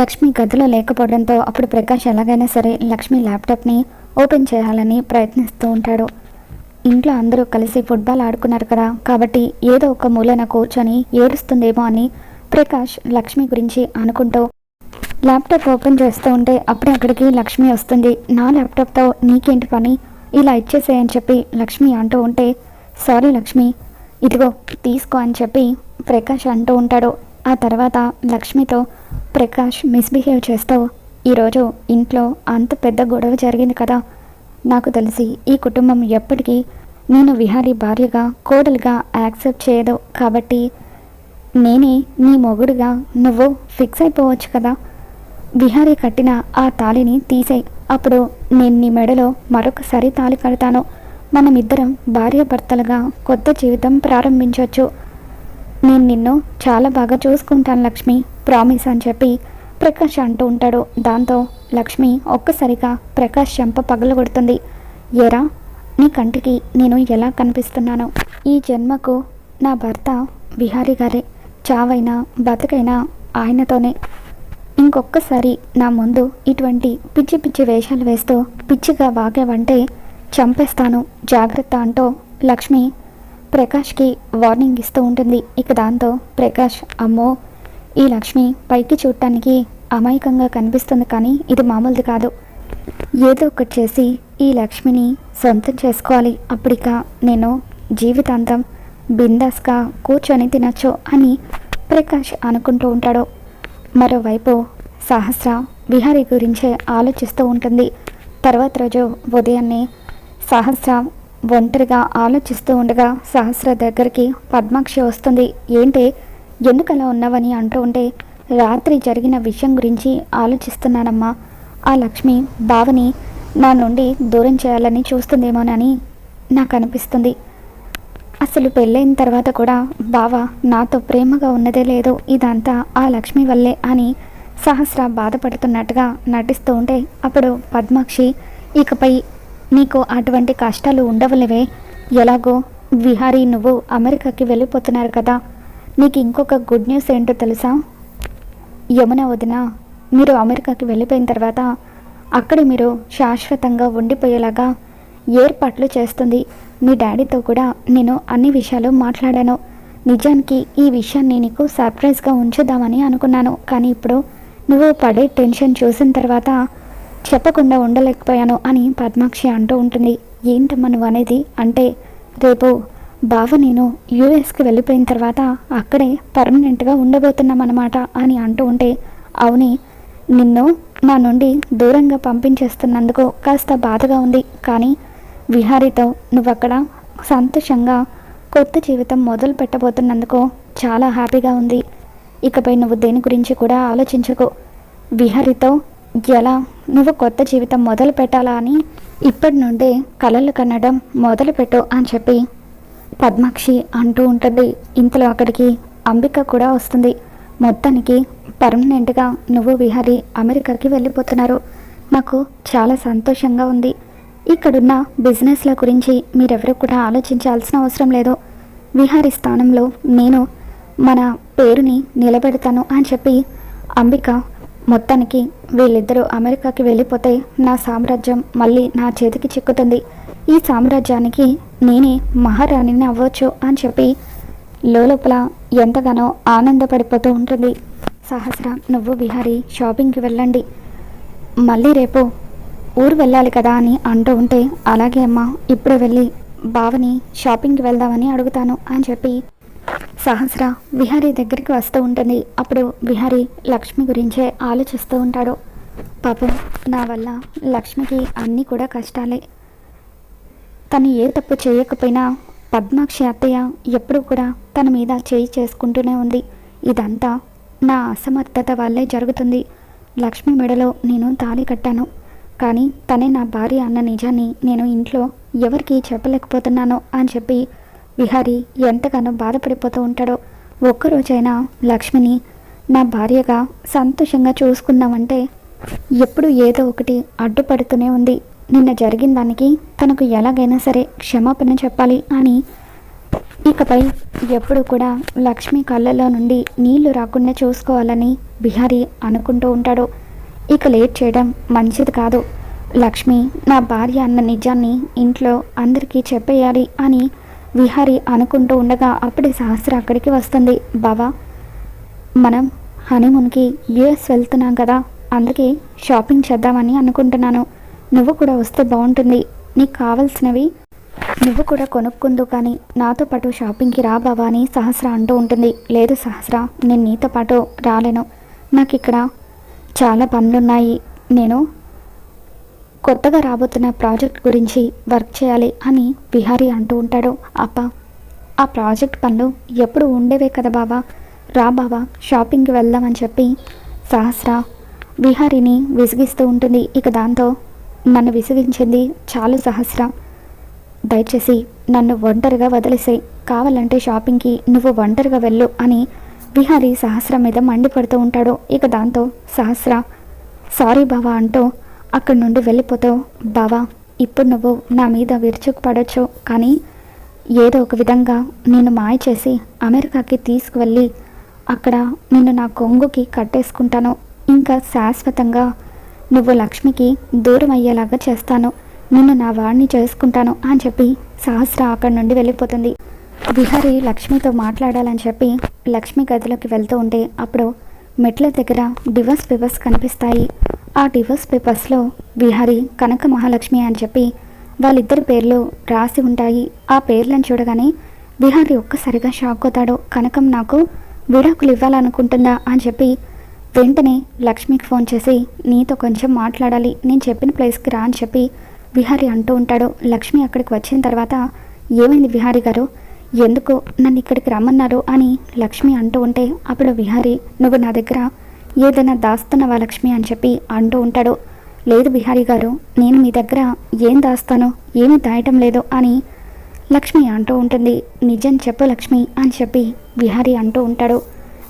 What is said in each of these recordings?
లక్ష్మి గదిలో లేకపోవడంతో అప్పుడు ప్రకాష్ ఎలాగైనా సరే లక్ష్మి ల్యాప్టాప్ని ఓపెన్ చేయాలని ప్రయత్నిస్తూ ఉంటాడు. ఇంట్లో అందరూ కలిసి ఫుట్బాల్ ఆడుకున్నారు కదా కాబట్టి ఏదో ఒక మూలన కూర్చొని ఏడుస్తుందేమో అని ప్రకాష్ లక్ష్మి గురించి అనుకుంటూ ల్యాప్టాప్ ఓపెన్ చేస్తూ ఉంటే అప్పుడే అక్కడికి లక్ష్మి వస్తుంది. నా ల్యాప్టాప్తో నీకేంటి పని? ఇలా ఇచ్చేసేయని చెప్పి లక్ష్మి అంటూ ఉంటే సారీ లక్ష్మి ఇదిగో తీసుకో అని చెప్పి ప్రకాష్ అంటూ ఉంటాడు. ఆ తర్వాత లక్ష్మితో ప్రకాష్ మిస్బిహేవ్ చేస్తావు. ఈరోజు ఇంట్లో అంత పెద్ద గొడవ జరిగింది కదా. నాకు తెలిసి ఈ కుటుంబం ఎప్పటికీ నేను విహారీ భార్యగా కోడలుగా యాక్సెప్ట్ చేయదు. కాబట్టి నేనే నీ మొగుడుగా నువ్వు ఫిక్స్ అయిపోవచ్చు కదా. విహారీ కట్టిన ఆ తాళిని తీసేయి. అప్పుడు నేను నీ మెడలో మరొకసారి తాళి కడతాను. మనమిద్దరం భార్యాభర్తలుగా కొత్త జీవితం ప్రారంభించవచ్చు నేను నిన్ను చాలా బాగా చూసుకుంటాను లక్ష్మి. ప్రామిస్ అని చెప్పి ప్రకాష్ అంటూ ఉంటాడు. దాంతో లక్ష్మి ఒక్కసారిగా ప్రకాష్ చెంప పగలగొడుతుంది. ఎరా నీ కంటికి నేను ఎలా కనిపిస్తున్నాను? ఈ జన్మకు నా భర్త విహారీ గారే. చావైనా బతుకైనా ఆయనతోనే. ఇంకొక్కసారి నా ముందు ఇటువంటి పిచ్చి పిచ్చి వేషాలు వేస్తూ పిచ్చిగా వాగేవంటే చంపేస్తాను. జాగ్రత్త అంటూ లక్ష్మి ప్రకాష్కి వార్నింగ్ ఇస్తూ ఉంటుంది. ఇక దాంతో ప్రకాష్ అమ్మో ఈ లక్ష్మి పైకి చూడటానికి అమాయకంగా కనిపిస్తుంది కానీ ఇది మామూలుది కాదు. ఏదో ఒకటి చేసి ఈ లక్ష్మిని సొంతం చేసుకోవాలి. అప్పటిక నేను జీవితాంతం బిందాస్గా కూర్చొని తినచ్చు అని ప్రకాష్ అనుకుంటూ ఉంటాడు. మరోవైపు సహస్ర విహారీ గురించే ఆలోచిస్తూ ఉంటుంది. తర్వాత రోజు ఉదయాన్నే సహస్ర ఒంటరిగా ఆలోచిస్తూ ఉండగా సహస్ర దగ్గరికి పద్మాక్షి వస్తుంది. ఏంటి? ఎందుకలా ఉన్నావని అంటూ ఉంటే రాత్రి జరిగిన విషయం గురించి ఆలోచిస్తున్నానమ్మా. ఆ లక్ష్మి బావని నా నుండి దూరం చేయాలని చూస్తుందేమోనని నాకు అనిపిస్తుంది అసలు పెళ్ళైన తర్వాత కూడా బావ నాతో ప్రేమగా ఉన్నదే లేదో. ఇదంతా ఆ లక్ష్మి వల్లే అని సహస్ర బాధపడుతున్నట్టుగా నటిస్తూ ఉంటే అప్పుడు పద్మాక్షి ఇకపై నీకు అటువంటి కష్టాలు ఉండవలేవే. ఎలాగో విహారీ నువ్వు అమెరికాకి వెళ్ళిపోతున్నారు కదా. నీకు ఇంకొక గుడ్ న్యూస్ ఏంటో తెలుసా? యమున వదిన మీరు అమెరికాకి వెళ్ళిపోయిన తర్వాత అక్కడ మీరు శాశ్వతంగా ఉండిపోయేలాగా ఏర్పాట్లు చేస్తుంది. మీ డాడీతో కూడా నేను అన్ని విషయాలు మాట్లాడాను. నిజానికి ఈ విషయాన్ని నీకు సర్ప్రైజ్గా ఉంచుదామని అనుకున్నాను. కానీ ఇప్పుడు నువ్వు పడే టెన్షన్ చూసిన తర్వాత చెప్పకుండా ఉండలేకపోయాను అని పద్మాక్షి అంటూ ఉంటుంది. ఏంటమ్మా నువ్వు అనేది? అంటే రేపు బావ నేను యూఎస్కి వెళ్ళిపోయిన తర్వాత అక్కడే పర్మనెంట్గా ఉండబోతున్నామన్నమాట అని అంటూ ఉంటే అవుని నిన్ను నా నుండి దూరంగా పంపించేస్తున్నందుకు కాస్త బాధగా ఉంది. కానీ విహారీతో నువ్వు అక్కడ సంతోషంగా కొత్త జీవితం మొదలు పెట్టబోతున్నందుకు చాలా హ్యాపీగా ఉంది. ఇకపై నువ్వు దేని గురించి కూడా ఆలోచించకు. విహారీతో ఎలా నువ్వు కొత్త జీవితం మొదలు పెట్టాలా అని ఇప్పటి నుండే కలలు కనడం మొదలుపెట్టు అని చెప్పి పద్మాక్షి అంటూ ఉంటుంది. ఇంతలో అక్కడికి అంబిక కూడా వస్తుంది. మొత్తానికి పర్మనెంట్గా నువ్వు విహారీ అమెరికాకి వెళ్ళిపోతున్నారు. నాకు చాలా సంతోషంగా ఉంది. ఇక్కడున్న బిజినెస్ల గురించి మీరెవరూ కూడా ఆలోచించాల్సిన అవసరం లేదు. విహారి స్థానంలో నేను మన పేరుని నిలబెడతాను అని చెప్పి అంబిక మొత్తానికి వీళ్ళిద్దరూ అమెరికాకి వెళ్ళిపోతే నా సామ్రాజ్యం మళ్ళీ నా చేతికి చిక్కుతుంది. ఈ సామ్రాజ్యానికి నేనే మహారాణిని అవ్వచ్చు అని చెప్పి లోపల ఎంతగానో ఆనందపడిపోతూ ఉంటుంది. సహస్ర నువ్వు విహారీ షాపింగ్కి వెళ్ళండి. మళ్ళీ రేపు ఊరు వెళ్ళాలి కదా అని అంటూ ఉంటే అలాగే అమ్మా ఇప్పుడే వెళ్ళి బావని షాపింగ్కి వెళ్దామని అడుగుతాను అని చెప్పి సహస్ర విహారీ దగ్గరికి వస్తూ ఉంటుంది. అప్పుడు విహారీ లక్ష్మి గురించే ఆలోచిస్తూ ఉంటాడు. పాపం నా వల్ల లక్ష్మికి అన్నీ కూడా కష్టాలే. తను ఏ తప్పు చేయకపోయినా పద్మాక్షి అత్తయ్య ఎప్పుడూ కూడా తన మీద చేయి చేసుకుంటూనే ఉంది. ఇదంతా నా అసమర్థత వల్లే జరుగుతుంది. లక్ష్మి మెడలో నేను తాళి కట్టాను. కానీ తనే నా భార్య అన్న నిజాన్ని నేను ఇంట్లో ఎవరికి చెప్పలేకపోతున్నానో అని చెప్పి విహారీ ఎంతగానో బాధపడిపోతూ ఉంటాడో. ఒక్కరోజైనా లక్ష్మిని నా భార్యగా సంతోషంగా చూసుకుందామంటే ఎప్పుడు ఏదో ఒకటి అడ్డుపడుతూనే ఉంది. నిన్న జరిగిన దానికి తనకు ఎలాగైనా సరే క్షమాపణ చెప్పాలి అని. ఇకపై ఎప్పుడు కూడా లక్ష్మి కళ్ళలో నుండి నీళ్ళు రాకుండా చూసుకోవాలని బిహారీ అనుకుంటూ ఉంటాడు. ఇక లేట్ చేయడం మంచిది కాదు. లక్ష్మి నా భార్య అన్న నిజాన్ని ఇంట్లో అందరికీ చెప్పేయాలి అని విహారీ అనుకుంటూ ఉండగా అప్పుడే సహస్ర అక్కడికి వస్తుంది. బావా మనం హనీమూన్కి యుఎస్ వెళ్తున్నాం కదా అందుకే షాపింగ్ చేద్దామని అనుకుంటున్నాను. నువ్వు కూడా వస్తే బాగుంటుంది. నీకు కావలసినవి నువ్వు కూడా కొనుక్కుందు కానీ నాతో పాటు షాపింగ్కి రా బావా అని సహస్ర అంటూ ఉంటుంది. లేదు సహస్ర నేను నీతో పాటు రాలేను. నాకు ఇక్కడ చాలా పనులున్నాయి. నేను కొత్తగా రాబోతున్న ప్రాజెక్ట్ గురించి వర్క్ చేయాలి అని విహారీ అంటూ ఉంటాడు. అప్ప ఆ ప్రాజెక్ట్ పనులు ఎప్పుడు ఉండేవే కదా బాబా రా బాబా షాపింగ్కి వెళ్దామని చెప్పి సహస్ర విహారిని విసిగిస్తూ ఉంటుంది. ఇక దాంతో నన్ను విసిగించింది చాలు సహస్ర. దయచేసి నన్ను ఒంటరిగా వదిలేసాయి. కావాలంటే షాపింగ్కి నువ్వు ఒంటరిగా వెళ్ళు అని విహారి సహస్ర మీద మండిపడుతూ ఉంటాడు. ఇక దాంతో సహస్ర సారీ బావా అంటూ అక్కడి నుండి వెళ్ళిపోతావు బావా ఇప్పుడు నువ్వు నా మీద విరుచుకుపడవచ్చు కానీ ఏదో ఒక విధంగా నేను మాయ చేసి అమెరికాకి తీసుకువెళ్ళి అక్కడ నిన్ను నా కొంగుకి కట్టేసుకుంటాను. ఇంకా శాశ్వతంగా నువ్వు లక్ష్మికి దూరం అయ్యేలాగా చేస్తాను. నిన్ను నా వాడిని చేసుకుంటాను అని చెప్పి సహస్ర అక్కడి నుండి వెళ్ళిపోతుంది. విహారి లక్ష్మితో మాట్లాడాలని చెప్పి లక్ష్మి గదిలోకి వెళ్తూ ఉంటే అప్పుడు మెట్ల దగ్గర డివర్స్ పేపర్స్ కనిపిస్తాయి. ఆ డివోర్స్ పేపర్స్లో విహారి కనక మహాలక్ష్మి అని చెప్పి వాళ్ళిద్దరి పేర్లు రాసి ఉంటాయి. ఆ పేర్లను చూడగానే విహారి ఒక్కసారిగా షాక్ అవుతాడు. కనకం నాకు విడాకులు ఇవ్వాలనుకుంటుందా అని చెప్పి వెంటనే లక్ష్మికి ఫోన్ చేసి నీతో కొంచెం మాట్లాడాలి. నేను చెప్పిన ప్లేస్కి రా అని చెప్పి విహారి అంటూ ఉంటాడు. లక్ష్మి అక్కడికి వచ్చిన తర్వాత ఏమైంది విహారి గారు? ఎందుకు నన్ను ఇక్కడికి రమ్మన్నారు? అని లక్ష్మి అంటూ ఉంటే అప్పుడు విహారి నువ్వు నా దగ్గర ఏదైనా దాస్తున్నావా లక్ష్మి? అని చెప్పి అంటూ ఉంటాడు. లేదు విహారి గారు నేను మీ దగ్గర ఏం దాస్తాను? ఏమీ దాయటం లేదు అని లక్ష్మి అంటూ ఉంటుంది. నిజం చెప్పు లక్ష్మి అని చెప్పి విహారి అంటూ ఉంటాడు.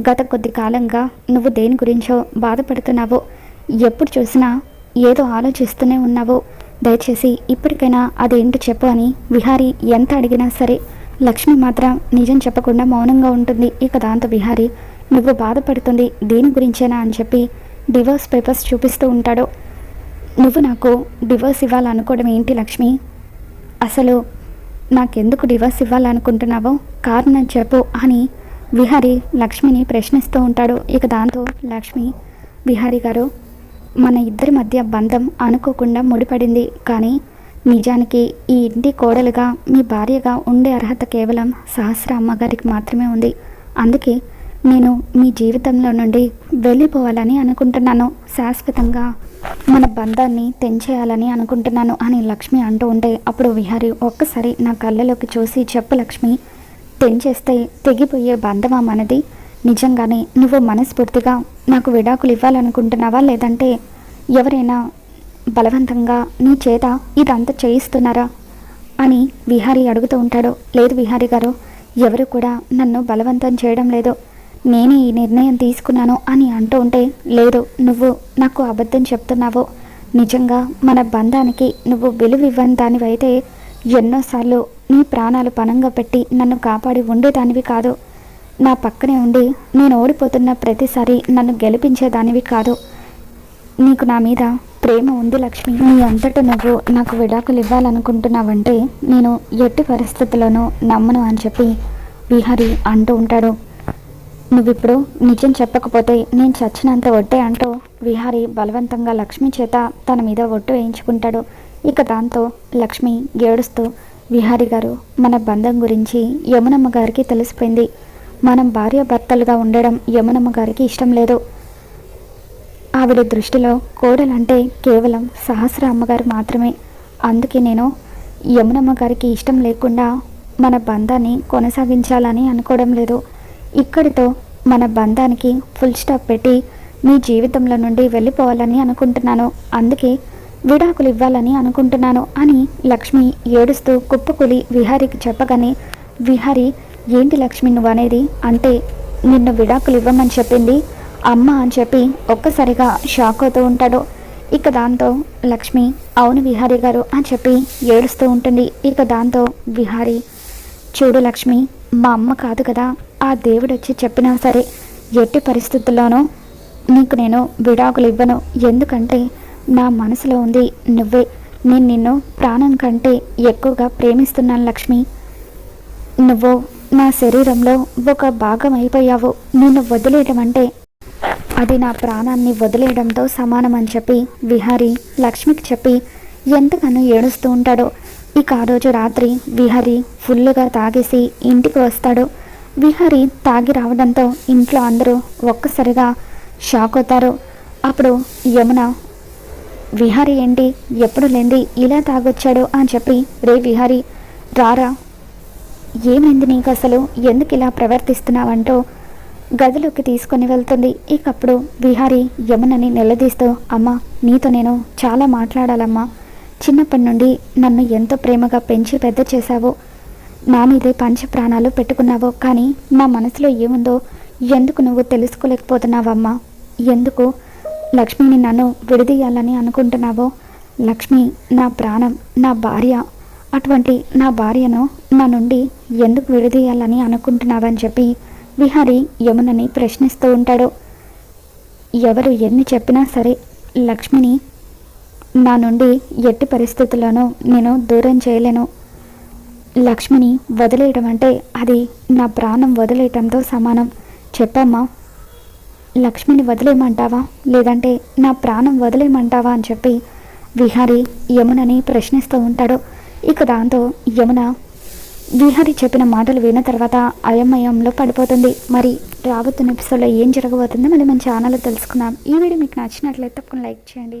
గత కొద్ది కాలంగా నువ్వు దేని గురించో బాధపడుతున్నావో ఎప్పుడు చూసినా ఏదో ఆలోచిస్తూనే ఉన్నావో. దయచేసి ఇప్పటికైనా అదేంటో చెప్పు అని విహారి ఎంత అడిగినా సరే లక్ష్మి మాత్రం నిజం చెప్పకుండా మౌనంగా ఉంటుంది. ఇక దాంతో విహారి నువ్వు బాధపడుతుంది దేని గురించేనా? అని చెప్పి డివోర్స్ పేపర్స్ చూపిస్తూ ఉంటాడు. నువ్వు నాకు డివోర్స్ ఇవ్వాలనుకోవడం ఏంటి లక్ష్మి? అసలు నాకెందుకు డివోర్స్ ఇవ్వాలనుకుంటున్నావో? కారణం చెప్పు అని విహారి లక్ష్మిని ప్రశ్నిస్తూ ఉంటాడు. ఇక దాంతో లక్ష్మి విహారి గారు మన ఇద్దరి మధ్య బంధం అనుకోకుండా ముడిపడింది. కానీ నిజానికి ఈ ఇంటి కోడలుగా మీ భార్యగా ఉండే అర్హత కేవలం సహస్ర అమ్మగారికి మాత్రమే ఉంది. అందుకే నేను మీ జీవితంలో నుండి వెళ్ళిపోవాలని అనుకుంటున్నాను. శాశ్వతంగా మన బంధాన్ని తెంచేయాలని అనుకుంటున్నాను అని లక్ష్మి అంటూ ఉంటే అప్పుడు విహారి ఒక్కసారి నా కళ్ళలోకి చూసి చెప్పు లక్ష్మి తెంచేస్తే తెగిపోయే బంధమా మనది? నిజంగానే నువ్వు మనస్ఫూర్తిగా నాకు విడాకులు ఇవ్వాలనుకుంటున్నావా? లేదంటే ఎవరైనా బలవంతంగా నీ చేత ఇదంతా చేయిస్తున్నారా? అని విహారి అడుగుతూ ఉంటాడు. లేదు విహారి గారు ఎవరు కూడా నన్ను బలవంతం చేయడం లేదు. నేనే ఈ నిర్ణయం తీసుకున్నాను అని అంటూ ఉంటే లేదు నువ్వు నాకు అబద్ధం చెప్తున్నావు. నిజంగా మన బంధానికి నువ్వు విలువ ఇవ్వని దానివైతే ఎన్నోసార్లు నీ ప్రాణాలు పణంగా పెట్టి నన్ను కాపాడి ఉండేదానివి కాదు. నా పక్కనే ఉండి నేను ఓడిపోతున్న ప్రతిసారి నన్ను గెలిపించేదానివి కాదు. నీకు నా మీద ప్రేమ ఉంది లక్ష్మి. నీ అంతటా నువ్వు నాకు విడాకులు ఇవ్వాలనుకుంటున్నావంటే నేను ఎట్టి పరిస్థితుల్లోనూ నమ్మను అని చెప్పి విహారి అంటూ ఉంటాడు. నువ్విప్పుడు నిజం చెప్పకపోతే నేను చచ్చినంత ఒట్టే అంటూ విహారి బలవంతంగా లక్ష్మి చేత తన మీద ఒట్టు వేయించుకుంటాడు. ఇక దాంతో లక్ష్మి ఏడుస్తూ విహారి గారు మన బంధం గురించి యమునమ్మ గారికి తెలిసిపోయింది. మనం భార్యాభర్తలుగా ఉండడం యమునమ్మ గారికి ఇష్టం లేదు. ఆవిడ దృష్టిలో కోడలంటే కేవలం సహస్ర అమ్మగారు మాత్రమే. అందుకే నేను యమునమ్మ గారికి ఇష్టం లేకుండా మన బంధాన్ని కొనసాగించాలని అనుకోవడం లేదు. ఇక్కడితో మన బంధానికి ఫుల్ స్టాప్ పెట్టి మీ జీవితంలో నుండి వెళ్ళిపోవాలని అనుకుంటున్నాను. అందుకే విడాకులు ఇవ్వాలని అనుకుంటున్నాను అని లక్ష్మి ఏడుస్తూ కుప్పకూలి విహారికి చెప్పగానే విహారి ఏంటి లక్ష్మి నువ్వు అనేది అంటే నిన్ను విడాకులు ఇవ్వమని చెప్పింది అమ్మ అని చెప్పి ఒక్కసారిగా షాక్ అవుతూ ఉంటాడు. ఇక దాంతో లక్ష్మి అవును విహారీ గారు అని చెప్పి ఏడుస్తూ ఉంటుంది. ఇక దాంతో విహారీ చూడు లక్ష్మి మా అమ్మ కాదు కదా ఆ దేవుడు వచ్చి చెప్పినా సరే ఎట్టి పరిస్థితుల్లోనూ నీకు నేను విడాకులు ఇవ్వను. ఎందుకంటే నా మనసులో ఉంది నువ్వే. నేను నిన్ను ప్రాణం కంటే ఎక్కువగా ప్రేమిస్తున్నాను లక్ష్మి. నువ్వు నా శరీరంలో ఒక భాగం అయిపోయావు. నిన్ను వదిలేయడం అంటే అది నా ప్రాణాన్ని వదిలేయడంతో సమానం అని చెప్పి విహారీ లక్ష్మికి చెప్పి ఎంతగానో ఏడుస్తూ ఉంటాడో. ఇక ఆ రోజు రాత్రి విహారీ ఫుల్లుగా తాగేసి ఇంటికి వస్తాడు. విహారీ తాగి రావడంతో ఇంట్లో అందరూ ఒక్కసారిగా షాక్ అవుతారు. అప్పుడు యమున విహారి ఏంటి? ఎప్పుడు లేంది? ఇలా తాగొచ్చాడు అని చెప్పి రే విహారి రారా. ఏమైంది నీకు అసలు? ఎందుకు ఇలా ప్రవర్తిస్తున్నావంటూ గదిలోకి తీసుకొని వెళ్తుంది. ఇకప్పుడు విహారీ యమునని నిలదీస్తూ అమ్మ నీతో నేను చాలా మాట్లాడాలమ్మా. చిన్నప్పటి నుండి నన్ను ఎంతో ప్రేమగా పెంచి పెద్ద చేశావు. నా మీదే పంచ ప్రాణాలు పెట్టుకున్నావు. కానీ నా మనసులో ఏముందో ఎందుకు నువ్వు తెలుసుకోలేకపోతున్నావమ్మా? ఎందుకు లక్ష్మిని నన్ను విడదీయాలని అనుకుంటున్నావో? లక్ష్మి నా ప్రాణం నా భార్య అటువంటి నా భార్యను నా నుండి ఎందుకు విడదీయాలని అనుకుంటున్నావని చెప్పి విహారీ యమునని ప్రశ్నిస్తూ ఉంటాడు. ఎవరు ఎన్ని చెప్పినా సరే లక్ష్మిని నా నుండి ఎట్టి పరిస్థితుల్లోనూ నేను దూరం చేయలేను. లక్ష్మిని వదిలేయడం అంటే అది నా ప్రాణం వదిలేయటంతో సమానం. చెప్పమ్మా లక్ష్మిని వదిలేయమంటావా? లేదంటే నా ప్రాణం వదిలేయమంటావా అని చెప్పి విహారీ యమునని ప్రశ్నిస్తూ ఉంటాడు. ఇక దాంతో యమున విహారీ చెప్పిన మాటలు విన్న తర్వాత అయమయంలో పడిపోతుంది. మరి రాబోతున్న ఎపిసోడ్లో ఏం జరగబోతుందో మళ్ళీ మన ఛానల్లో తెలుసుకుందాం. ఈ వీడియో మీకు నచ్చినట్లయితే తప్పకుండా లైక్ చేయండి.